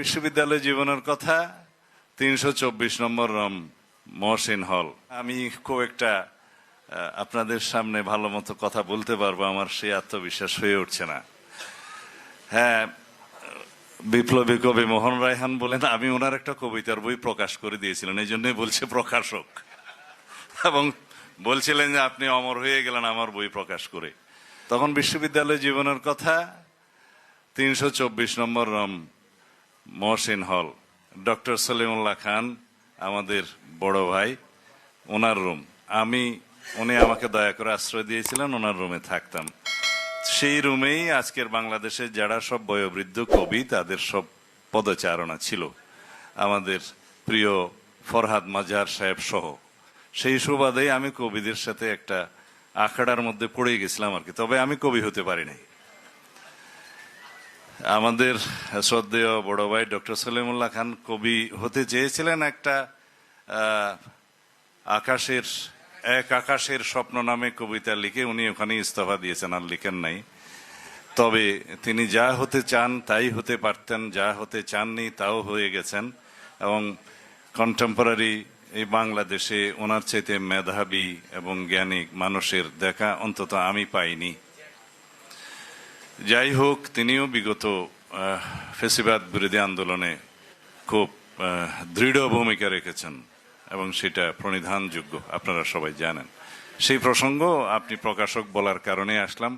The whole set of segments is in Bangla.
বিশ্ববিদ্যালয় জীবনের কথা, তিনশো চব্বিশ নম্বর রম, মহসিন হল। আমি খুব একটা আপনাদের সামনে ভালো মতো কথা বলতে পারব, আমার সেই আত্মবিশ্বাস হয়ে উঠছে না। হ্যাঁ বিপ্লবী কবি মোহন রায়হান বলেন, আমি ওনার একটা কবিতার বই প্রকাশ করে দিয়েছিলেন, এই জন্যই বলছে প্রকাশক। এবং বলছিলেন যে আপনি অমর হয়ে গেলেন আমার বই প্রকাশ করে। তখন বিশ্ববিদ্যালয় জীবনের কথা, তিনশো চব্বিশ নম্বর রম মহসিন হল। ডক্টর সলিমুল্লাহ খান, আমাদের বড় ভাই, ওনার রুম। আমি, উনি আমাকে দয়া করে আশ্রয় দিয়েছিলেন, ওনার রুমে থাকতাম। সেই রুমেই আজকের বাংলাদেশে যারা সব বয়োবৃদ্ধ কবি, তাদের সব পদচারণা ছিল। আমাদের প্রিয় ফরহাদ মাজার সাহেব সহ। সেই সুবাদেই আমি কবিদের সাথে একটা আখড়ার মধ্যে পড়ে গেছিলাম আর কি। তবে আমি কবি হতে পারি নাই আমাদের শ্রদ্ধেয় বড় ভাই ডক্টর সলিমুল্লাহ খান কবি হতে চেয়েছিলেন একটা আকাশের, এক আকাশের স্বপ্ন নামে কবিতা লিখে উনি ওখানে ইস্তফা দিয়েছেন, আর লিখেন নাই। তবে তিনি যা হতে চান তাই হতে পারতেন, যা হতে চাননি তাও হয়ে গেছেন এবং কন্টেম্পোরারি এই বাংলাদেশে ওনার চাইতে মেধাবী এবং জ্ঞানী মানুষের দেখা অন্তত আমি পাইনি। যাই হোক, তিনিও বিগত ফেসিবাদ বিরোধী আন্দোলনে খুব দৃঢ় ভূমিকা রেখেছেন এবং সেটা প্রণিধানযোগ্য, আপনারা সবাই জানেন। সেই প্রসঙ্গ আপনি প্রকাশক বলার কারণে আসলাম।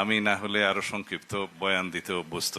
আমি না হলে আরও সংক্ষিপ্ত বয়ান দিতে অভ্যস্ত।